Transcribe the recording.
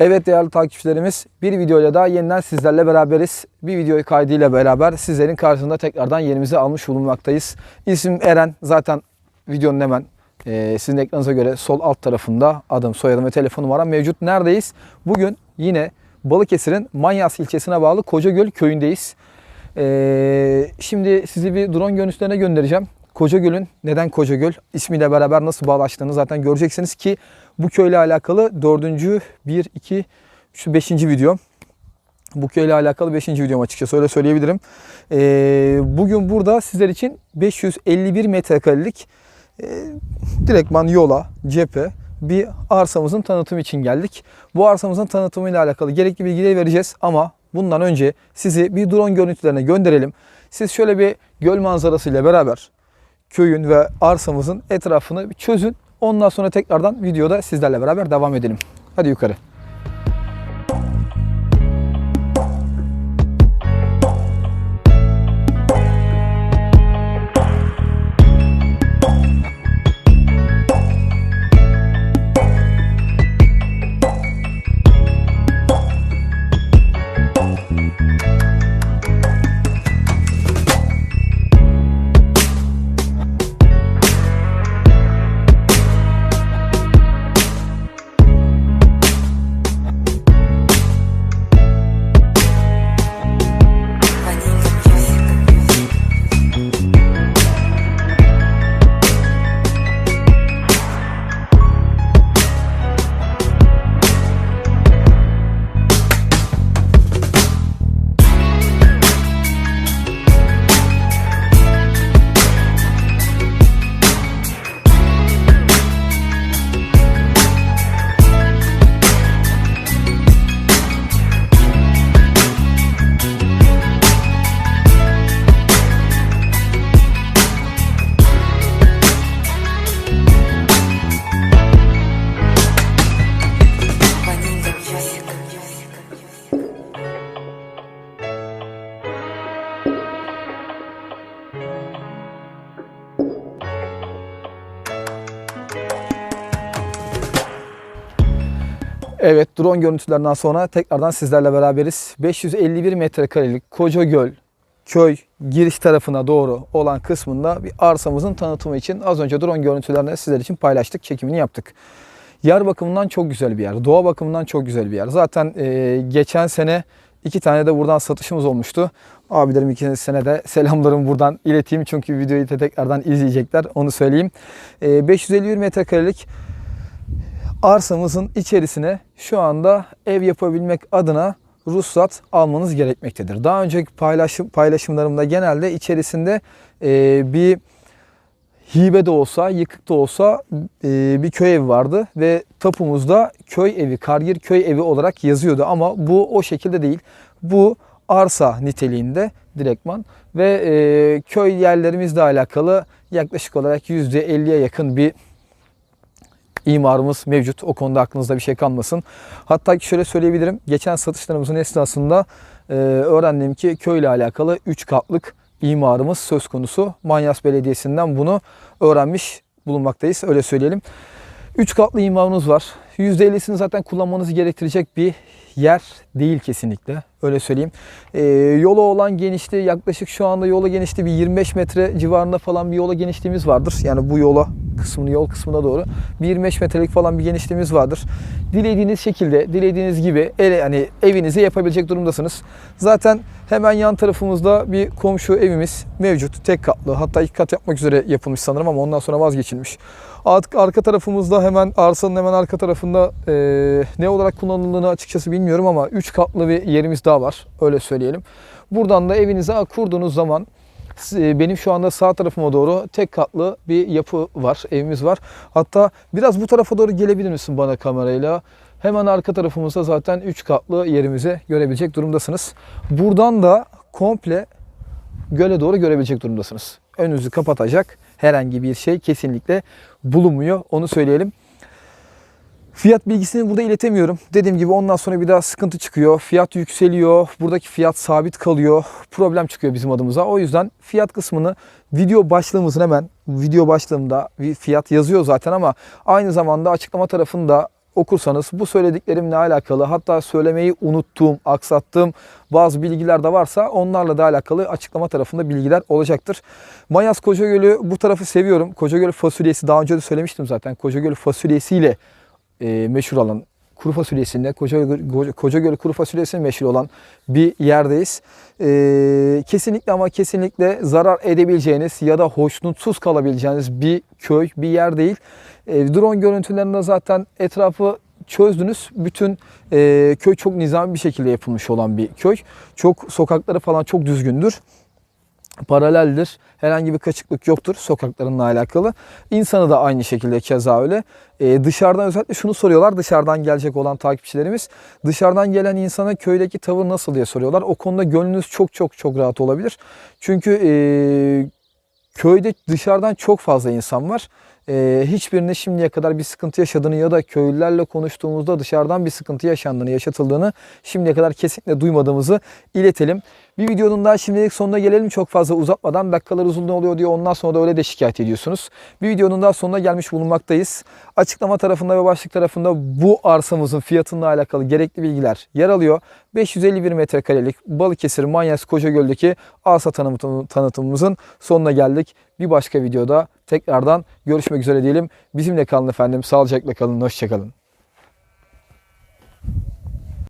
Evet değerli takipçilerimiz bir videoyla daha yeniden sizlerle beraberiz. Bir video kaydıyla beraber sizlerin karşısında tekrardan yerimizi almış bulunmaktayız. İsim Eren zaten videonun hemen e, sizin ekranınıza göre sol alt tarafında adım, soyadım ve telefon numaram mevcut. Neredeyiz? Bugün yine Balıkesir'in Manyas ilçesine bağlı Kocagöl köyündeyiz. E, şimdi sizi bir drone görüntülerine göndereceğim. Kocagöl'ün neden Kocagöl ismiyle beraber nasıl bağlaştığını zaten göreceksiniz ki bu köyle alakalı dördüncü, bir, iki, üç, beşinci videom. Bu köyle alakalı beşinci videom açıkçası öyle söyleyebilirim. Ee, bugün burada sizler için 551 metrekarelik e, direktman yola, cephe bir arsamızın tanıtımı için geldik. Bu arsamızın tanıtımıyla alakalı gerekli bilgileri vereceğiz ama bundan önce sizi bir drone görüntülerine gönderelim. Siz şöyle bir göl manzarasıyla beraber köyün ve arsamızın etrafını çözün. Ondan sonra tekrardan videoda sizlerle beraber devam edelim. Hadi yukarı. Evet drone görüntülerinden sonra tekrardan sizlerle beraberiz. 551 metrekarelik Kocagöl köy giriş tarafına doğru olan kısmında bir arsamızın tanıtımı için az önce drone görüntülerini sizler için paylaştık, çekimini yaptık. Yer bakımından çok güzel bir yer, doğa bakımından çok güzel bir yer. Zaten e, geçen sene iki tane de buradan satışımız olmuştu. Abilerim ikinci sene de selamlarımı buradan ileteyim çünkü videoyu da tekrardan izleyecekler onu söyleyeyim. E, 551 metrekarelik arsamızın içerisine şu anda ev yapabilmek adına ruhsat almanız gerekmektedir. Daha önceki paylaşım, paylaşımlarımda genelde içerisinde e, bir hibe de olsa, yıkık da olsa e, bir köy evi vardı ve tapumuzda köy evi, Kargir köy evi olarak yazıyordu ama bu o şekilde değil. Bu arsa niteliğinde direktman ve e, köy yerlerimizle alakalı yaklaşık olarak %50'ye yakın bir imarımız mevcut. O konuda aklınızda bir şey kalmasın. Hatta şöyle söyleyebilirim. Geçen satışlarımızın esnasında e, öğrendim ki köyle alakalı 3 katlık imarımız söz konusu. Manyas Belediyesi'nden bunu öğrenmiş bulunmaktayız. Öyle söyleyelim. 3 katlı imarımız var. %50'sini zaten kullanmanızı gerektirecek bir yer değil kesinlikle. Öyle söyleyeyim. Ee, yola olan genişliği yaklaşık şu anda yola genişliği bir 25 metre civarında falan bir yola genişliğimiz vardır. Yani bu yola kısmını yol kısmına doğru bir 25 metrelik falan bir genişliğimiz vardır. Dilediğiniz şekilde, dilediğiniz gibi ele yani evinize yapabilecek durumdasınız. Zaten hemen yan tarafımızda bir komşu evimiz mevcut. Tek katlı. Hatta iki kat yapmak üzere yapılmış sanırım ama ondan sonra vazgeçilmiş. Artık arka tarafımızda hemen arsanın hemen arka tarafında e, ne olarak kullanıldığını açıkçası bilmiyorum ama 3 katlı bir yerimiz daha var. Öyle söyleyelim. Buradan da evinize kurduğunuz zaman benim şu anda sağ tarafıma doğru tek katlı bir yapı var, evimiz var. Hatta biraz bu tarafa doğru gelebilir misin bana kamerayla? Hemen arka tarafımızda zaten 3 katlı yerimizi görebilecek durumdasınız. Buradan da komple göle doğru görebilecek durumdasınız. Önünüzü kapatacak herhangi bir şey kesinlikle bulunmuyor. Onu söyleyelim. Fiyat bilgisini burada iletemiyorum. Dediğim gibi ondan sonra bir daha sıkıntı çıkıyor. Fiyat yükseliyor. Buradaki fiyat sabit kalıyor. Problem çıkıyor bizim adımıza. O yüzden fiyat kısmını video başlığımızın hemen video başlığımda fiyat yazıyor zaten ama aynı zamanda açıklama tarafında okursanız bu söylediklerimle alakalı hatta söylemeyi unuttuğum, aksattığım bazı bilgiler de varsa onlarla da alakalı açıklama tarafında bilgiler olacaktır. Mayas Kocagölü bu tarafı seviyorum. Kocagöl fasulyesi daha önce de söylemiştim zaten. Kocagöl fasulyesiyle e, meşhur olan kuru fasulyesinde Kocagöl, Kocagöl kuru fasulyesi meşhur olan bir yerdeyiz. E, kesinlikle ama kesinlikle zarar edebileceğiniz ya da hoşnutsuz kalabileceğiniz bir köy, bir yer değil. E, drone görüntülerinde zaten etrafı çözdünüz. Bütün e, köy çok nizami bir şekilde yapılmış olan bir köy. Çok sokakları falan çok düzgündür paraleldir. Herhangi bir kaçıklık yoktur sokaklarınla alakalı. İnsanı da aynı şekilde keza öyle. Ee, dışarıdan özellikle şunu soruyorlar dışarıdan gelecek olan takipçilerimiz. Dışarıdan gelen insana köydeki tavır nasıl diye soruyorlar. O konuda gönlünüz çok çok çok rahat olabilir. Çünkü e, köyde dışarıdan çok fazla insan var. Ee, hiçbirine şimdiye kadar bir sıkıntı yaşadığını ya da köylülerle konuştuğumuzda dışarıdan bir sıkıntı yaşandığını, yaşatıldığını şimdiye kadar kesinlikle duymadığımızı iletelim. Bir videonun daha şimdilik sonuna gelelim çok fazla uzatmadan. Dakikalar uzun oluyor diyor ondan sonra da öyle de şikayet ediyorsunuz. Bir videonun daha sonuna gelmiş bulunmaktayız. Açıklama tarafında ve başlık tarafında bu arsamızın fiyatıyla alakalı gerekli bilgiler yer alıyor. 551 metrekarelik Balıkesir Manyas Kocagöl'deki arsa tanıtım- tanıtımımızın sonuna geldik. Bir başka videoda tekrardan görüşmek üzere diyelim. Bizimle kalın efendim. Sağlıcakla kalın. Hoşçakalın.